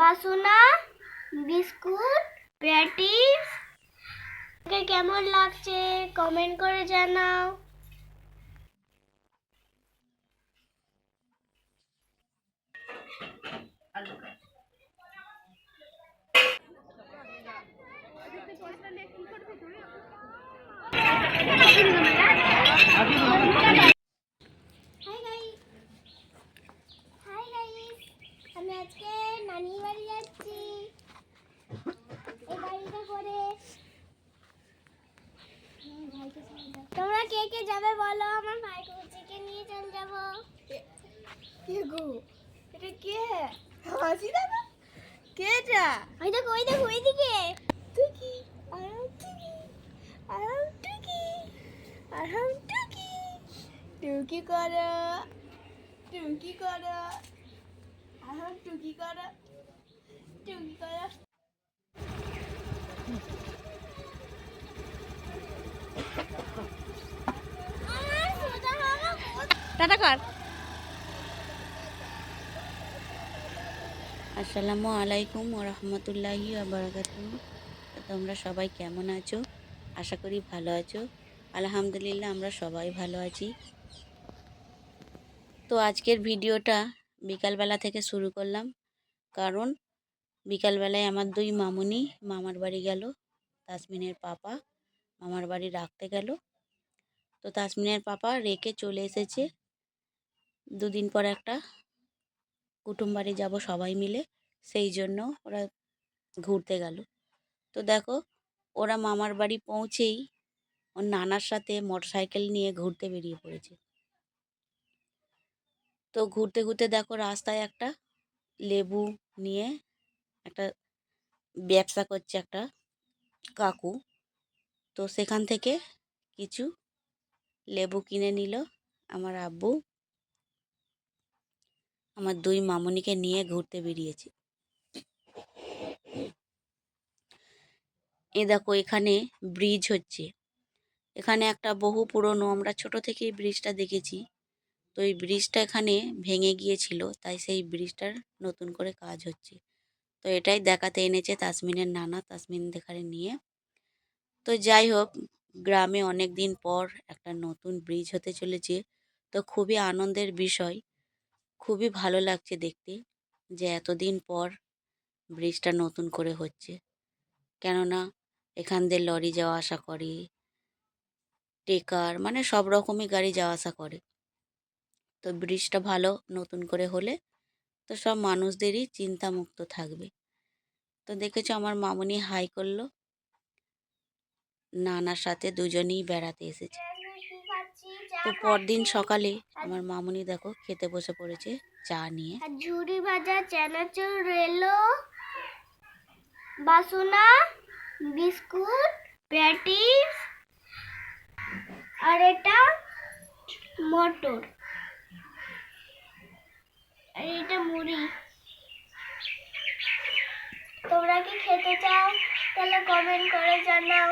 বাসনা biscuit patties. কেমন লাগছে? কমেন্ট করে জানাও হাই গাইস হাই গাইস আমি আজকে নানির বাড়ি যাচ্ছি এই গাড়িটা করে তোমরা কে কে যাবে বলো আমার ভাই কুচিকে নিয়ে চলে যাব কে গো এটা কে হাসি দাদা কে এটা ওই দেখো ওই দেখো, ওইদিকে। টুকি আরাম টুকি আরাম টুকি আরাম টুকি। টুকি করো টুকি করো আরাম টুকি করো টুকি করো। টাটা কর। আসসালামু আলাইকুম রহমতুল্লাহি আবরাকাতু তোমরা সবাই কেমন আছো? আশা করি ভালো আছো। আলহামদুলিল্লাহ, আমরা সবাই ভালো আছি। তো আজকের ভিডিওটা বিকালবেলা থেকে শুরু করলাম। কারণ বিকালবেলায় আমার দুই মামুনি মামার বাড়ি গেল, তাসমিনের পাপা মামার বাড়ি রাখতে গেল। তো তাসমিনের পাপা রেখে চলে এসেছে। দুদিন পর একটা কুটুম বাড়ি যাব সবাই মিলে, সেই জন্য ওরা ঘুরতে গেল। তো দেখো, ওরা মামার বাড়ি পৌঁছেই ওর নানার সাথে মোটরসাইকেল নিয়ে ঘুরতে বেরিয়ে পড়েছে। তো ঘুরতে ঘুরতে দেখো রাস্তায় একটা লেবু নিয়ে একটা ব্যবসা করছে একটা কাকু। তো সেখান থেকে কিছু লেবু কিনে নিল আমার আব্বু। আমার দুই মামুনিকে নিয়ে ঘুরতে বেরিয়েছে। এ দেখো এখানে ব্রিজ হচ্ছে। এখানে একটা বহু পুরনো, আমরা ছোট থেকেই ব্রিজটা দেখেছি। তো এই ব্রিজটা এখানে ভেঙে গিয়েছিল, তাই সেই ব্রিজটার নতুন করে কাজ হচ্ছে। তো এটাই দেখাতে এনেছে তাসমিনের নানা, তাসমিন দেখারে নিয়ে। তো যাই হোক, গ্রামে অনেক দিন পর একটা নতুন ব্রিজ হতে চলেছে। তো খুবই আনন্দের বিষয়। খুবই ভালো লাগছে দেখতে যে এতদিন পর ব্রিজটা নতুন করে হচ্ছে। কেননা এখান দিয়ে লরি যাওয়া আসা করে, টেকার মানে সব রকমই গাড়ি যাওয়া আসা করে। তো ব্রিজটা ভালো নতুন করে হলে তো সব মানুষদেরই চিন্তামুক্ত থাকবে। তো দেখেছ আমার মামুনি হাই করল, নানার সাথে দুজনেই বেড়াতে এসেছে। তো পরদিন সকালে আমার মামুনি দেখো খেতে বসে পড়েছে চা নিয়ে। ঝুড়ি ভাজা, চানাচুর, রেলো, বাসনা, বিস্কুট, প্যাটিস, আর এটা মটর। আর এটা মুড়ি। তোমরা কি খেতে চাও? তাহলে কমেন্ট করে জানাও।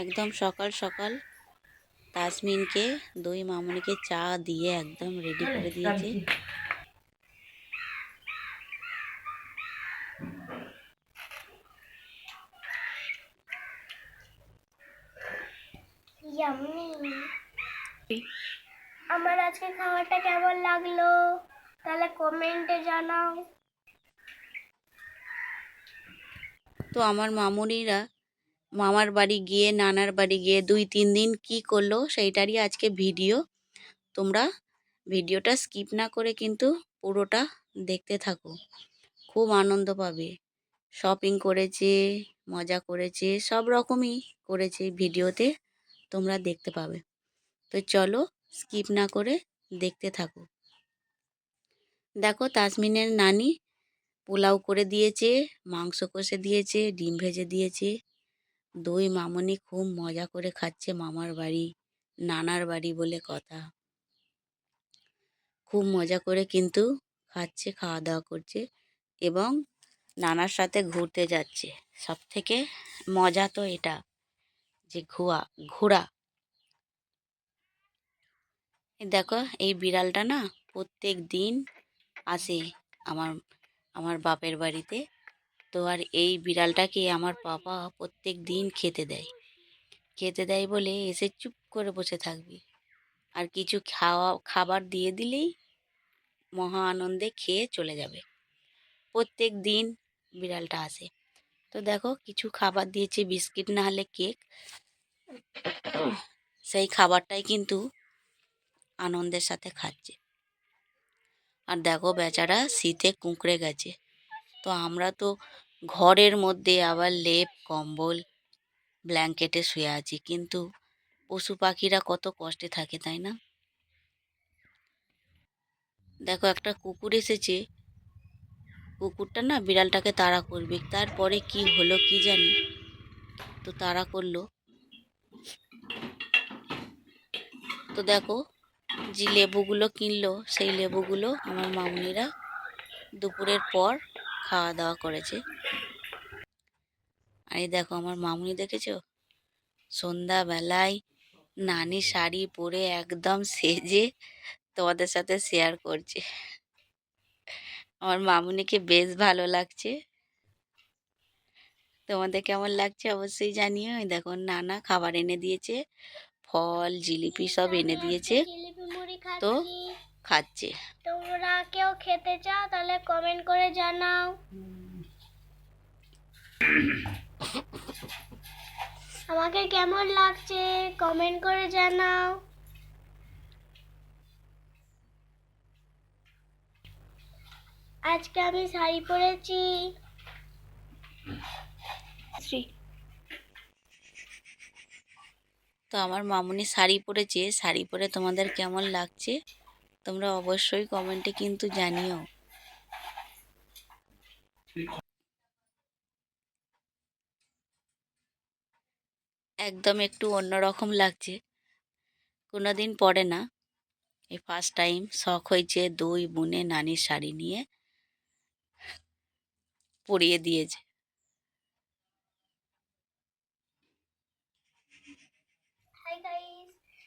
একদম সকাল সকাল তাসমিনকে দুই মামুনিকে চা দিয়ে একদম রেডি করে দিয়েছে। আমার আজকে খাবারটা কেমন লাগল? তাহলে কমেন্টে জানাও। তো আমার মামুনিরা মামার বাড়ি গিয়ে, নানার বাড়ি গিয়ে দুই, তিন দিন কি করল সেইটারই আজকে ভিডিও। তোমরা ভিডিওটা স্কিপ না করে কিন্তু পুরোটা দেখতে থাকো। খুব আনন্দ পাবে। শপিং করেছে, মজা করেছে, সব রকমই করেছে ভিডিওতে তোমরা দেখতে পাবে। তো চলো স্কিপ না করে দেখতে থাকো। দেখো তাসমিনের নানি পোলাও করে দিয়েছে, মাংস কষে দিয়েছে, ডিম ভেজে দিয়েছে। দুই মামনি খুব মজা করে খাচ্ছে মামার বাড়ি, নানার বাড়ি বলে কথা। খুব মজা করে কিন্তু খাচ্ছে খাওয়া দাওয়া করছে এবং নানার সাথে ঘুরতে যাচ্ছে। সব থেকে মজা তো এটা যে ঘোয়া ঘোরা দেখো, এই বিড়ালটা না প্রত্যেক দিন আসে আমার আমার বাপের বাড়িতে। তো আর এই বিড়ালটাকে আমার বাবা প্রত্যেক দিন খেতে দেয়। খেতে দেয় বলে এসে চুপ করে বসে থাকবে। আর কিছু খাওয়া, খাবার দিয়ে দিলেই মহা আনন্দে খেয়ে চলে যাবে। প্রত্যেক দিন বিড়ালটা আসে। তো দেখো কিছু খাবার দিয়েছে, বিস্কিট না হলে কেক। সেই খাবারটাই কিন্তু আনন্দের সাথে খাচ্ছে। আর দেখো বেচারা শীতে কুঁকড়ে গেছে। তো আমরা তো ঘরের মধ্যে আবার লেপ, কম্বল, ব্ল্যাঙ্কেটে শুয়ে আছি। কিন্তু পশু পাখিরা কত কষ্টে থাকে, তাই না? দেখো, একটা কুকুর এসেছে। কুকুরটা না বিড়ালটাকে তাড়া করবে। তারপরে কি হলো কি জানি? তো তাড়া করল। তো দেখো, যে লেবুগুলো কিনলো, সেই লেবুগুলো আমার মামুনিরা দুপুরের পর খাওয়া দাওয়া করেছে। এই দেখো, আমার মামুনি দেখেছ? সন্ধ্যাবেলায় নানি শাড়ি পরে একদম সেজে তোমাদের সাথে শেয়ার করছে। আমার মামুনিকে বেশ ভালো লাগছে। তোমাদের কেমন লাগছে অবশ্যই জানিও। দেখো, নানা খাবার এনে দিয়েছে, ফল, জিলিপি সব এনে দিয়েছে। তো? খাচ্ছে। তোমরা কেউ খেতে চাও তাহলে কমেন্ট করে জানাও। আমাকে কেমন লাগছে? কমেন্ট করে জানাও। আজকে আমি শাড়ি পরেছি। তো আমার মামুনি শাড়ি পরেছে। শাড়ি পরে তোমাদের কেমন লাগছে? তোমরা অবশ্যই কমেন্টে কিন্তু জানিও। একদম একটু অন্যরকম লাগছে। কোনো দিন পরে না। এই ফার্স্ট টাইম শখ হয়েছে দুই বোনে নানির শাড়ি নিয়ে পরিয়ে দিয়েছে।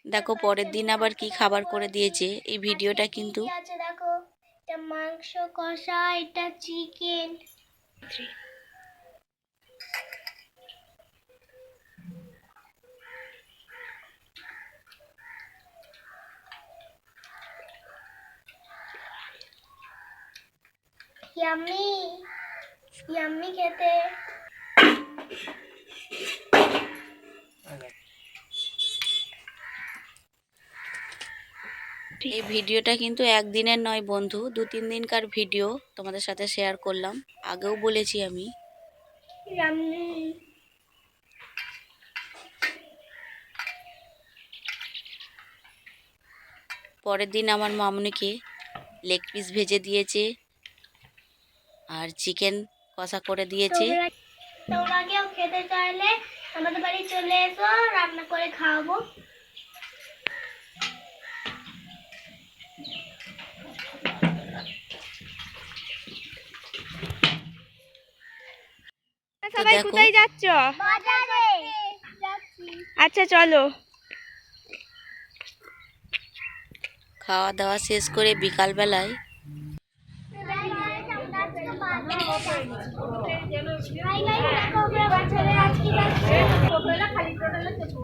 দেখো পরের দিন আবার কি খাবার করে দিয়েছে। এই ভিডিওটা কিন্তু দেখো। এটা মাংস কষা এটা চিকেন ইয়াম্মি ইয়াম্মি খেতে এই ভিডিওটা কিন্তু একদিনের নয় বন্ধু দু তিন দিনকার ভিডিও তোমাদের সাথে শেয়ার করলাম। আগেও বলেছি আমি। পরের দিন আমার মামনিকে লেগ পিস ভেজে দিয়েছে। আর চিকেন কষা করে দিয়েছি তোমরা তোমরা কেউ খেতে চাইলে আমাদের বাড়ি চলে এসো রান্না করে খাওয়াবো। সবাই কোথায় যাচ্ছ। আচ্ছা চলো। খাওয়া দাওয়া শেষ করে বিকালবেলায়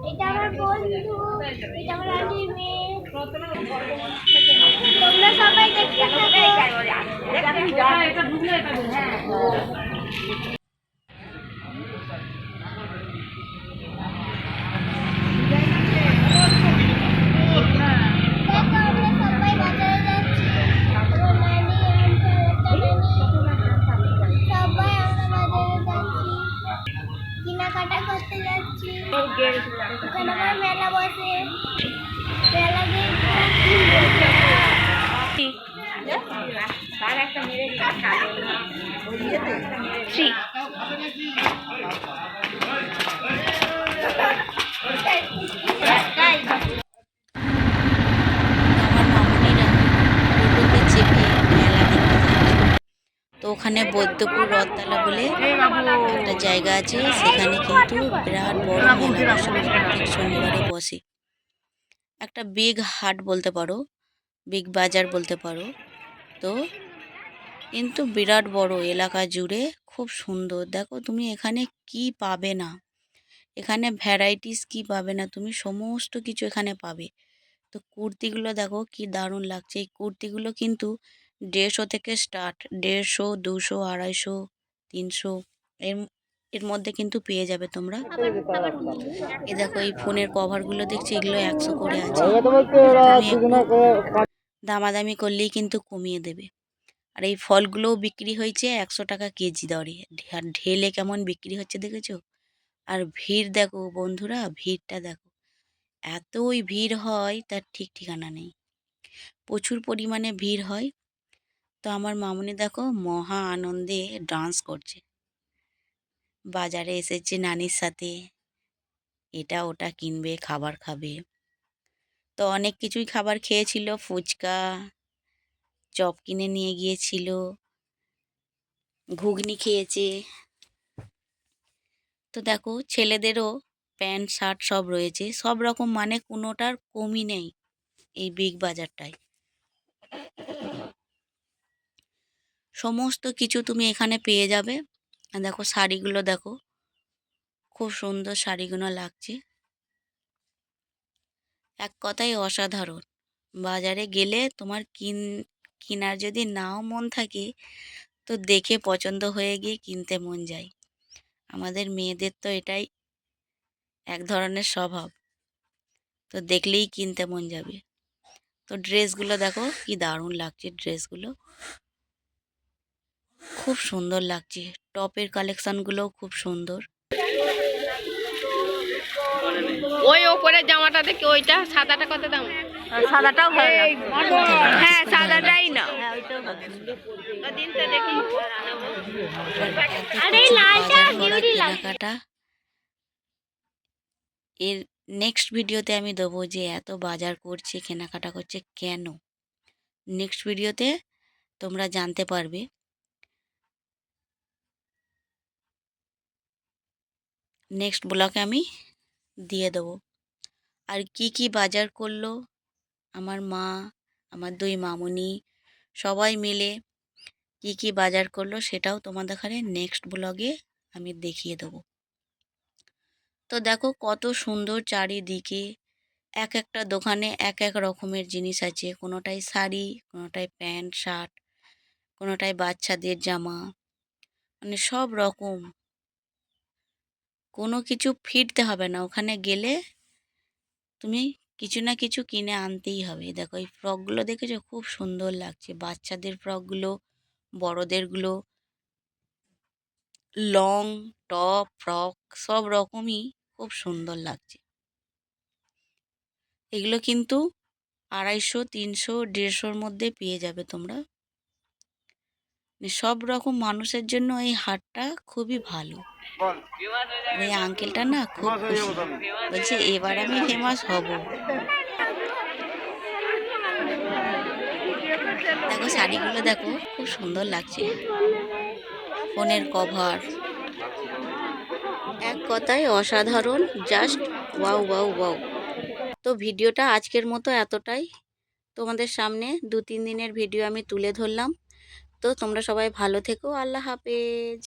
এটা আমার বন্ধু এটা আমার আন্টির মেয়ে। তোমরা সবাই দেখতে থাকো। তো ওখানে বৈদ্যপুর রথতলা বলে একটা জায়গা আছে। সেখানে কিন্তু বিরাট বড় মেলা বসে প্রত্যেক শনিবারে বসে। একটা বিগ হাট বলতে পারো বিগ বাজার বলতে পারো। তো কিন্তু বিরাট বড় এলাকা জুড়ে খুব সুন্দর। দেখো তুমি এখানে কি পাবে না? এখানে ভ্যারাইটিস কি পাবে না? তুমি সমস্ত কিছু এখানে পাবে। তো কুর্তিগুলো দেখো কি দারুণ লাগছে। এই কুর্তিগুলো কিন্তু দেড়শো থেকে স্টার্ট, দেড়শো, দুশো, আড়াইশো, তিনশো, এর এর মধ্যে কিন্তু পেয়ে যাবে তোমরা। এ দেখো, এই ফোনের কভারগুলো দেখছি, এগুলো একশো করে আছে। দামাদামি করলেই কিন্তু কমিয়ে দেবে। আর এই ফলগুলোও বিক্রি হয়েছে একশো টাকা কেজি দরে। আর ঢেলে কেমন বিক্রি হচ্ছে দেখেছ? আর ভিড় দেখো বন্ধুরা, ভিড়টা দেখো। এতই ভিড় হয়, তার ঠিক ঠিকানা নেই। প্রচুর পরিমাণে ভিড় হয়। তো আমার মামুনি দেখো মহা আনন্দে ডান্স করছে। বাজারে এসেছে নানির সাথে। এটা ওটা কিনবে, খাবার খাবে। তো অনেক কিছুই খাবার খেয়েছিল, ফুচকা, চপ কিনে নিয়ে গিয়েছিল, ঘুগনি খেয়েছে। তো দেখো ছেলেদেরও প্যান্ট, শার্ট সব রয়েছে। সব রকম মানে কোনোটার কমই নেই এই বিগ বাজারটায়। সমস্ত কিছু তুমি এখানে পেয়ে যাবে। দেখো শাড়িগুলো দেখো। খুব সুন্দর শাড়িগুলো লাগছে। এক কথাই অসাধারণ। বাজারে গেলে তোমার কিন, কেনার যদি নাও মন থাকে, তো দেখে পছন্দ হয়ে গিয়ে কিনতে মন যায়। আমাদের মেয়েদের তো এটাই এক ধরনের স্বভাব। তো দেখলেই কিনতে মন যাবে। তো ড্রেসগুলো দেখো, কি দারুণ লাগছে ড্রেসগুলো। খুব সুন্দর লাগছে। টপের কালেকশনগুলোও খুব সুন্দর। ওই ওপরের জামাটা দেখি ওইটা সাদাটা কত দাম? সাদাটাও হ্যাঁ সাদাটাই না। কেনাকাটা এর নেক্সট ভিডিওতে আমি দেবো যে এত বাজার করছে কেনাকাটা করছে কেন? নেক্সট ভিডিওতে তোমরা জানতে পারবে। নেক্সট ব্লকে আমি দিয়ে দেবো। আর কি কি বাজার করল? আমার মা, আমার দুই মামুনি, সবাই মিলে কি কি বাজার করল সেটাও তোমাদের এখানে নেক্সট ব্লগে আমি দেখিয়ে দেবো। তো দেখো কত সুন্দর চারিদিকে এক একটা দোকানে এক এক রকমের জিনিস আছে। কোনোটায় শাড়ি কোনোটায় প্যান্ট, শার্ট কোনোটায় বাচ্চাদের জামা মানে সব রকম। কোনো কিছু ফিরতে হবে না। ওখানে গেলে তুমি কিছু না কিছু কিনে আনতেই হবে। দেখো এই ফ্রকগুলো দেখেছ? খুব সুন্দর লাগছে। বাচ্চাদের ফ্রকগুলো, বড়দেরগুলো, লং টপ ফ্রক সব রকমই খুব সুন্দর লাগছে। এগুলো কিন্তু আড়াইশো, তিনশো, দেড়শোর মধ্যে পেয়ে যাবে তোমরা। সব রকম মানুষের জন্য এই হাটটা খুবই ভালো। এই আঙ্কেলটা না খুব খুশি। বলছে এবার আমি ফেমাস হব। দেখো শাড়িগুলো দেখো খুব সুন্দর লাগছে। ফোনের কভার। এক কথায় অসাধারণ জাস্ট ওয়াও ওয়াও ওয়াও তো ভিডিওটা আজকের মতো এতটাই। তোমাদের সামনে দু তিন দিনের ভিডিও আমি তুলে ধরলাম। তো তোমরা সবাই ভালো থেকো। আল্লাহ হাফেজ।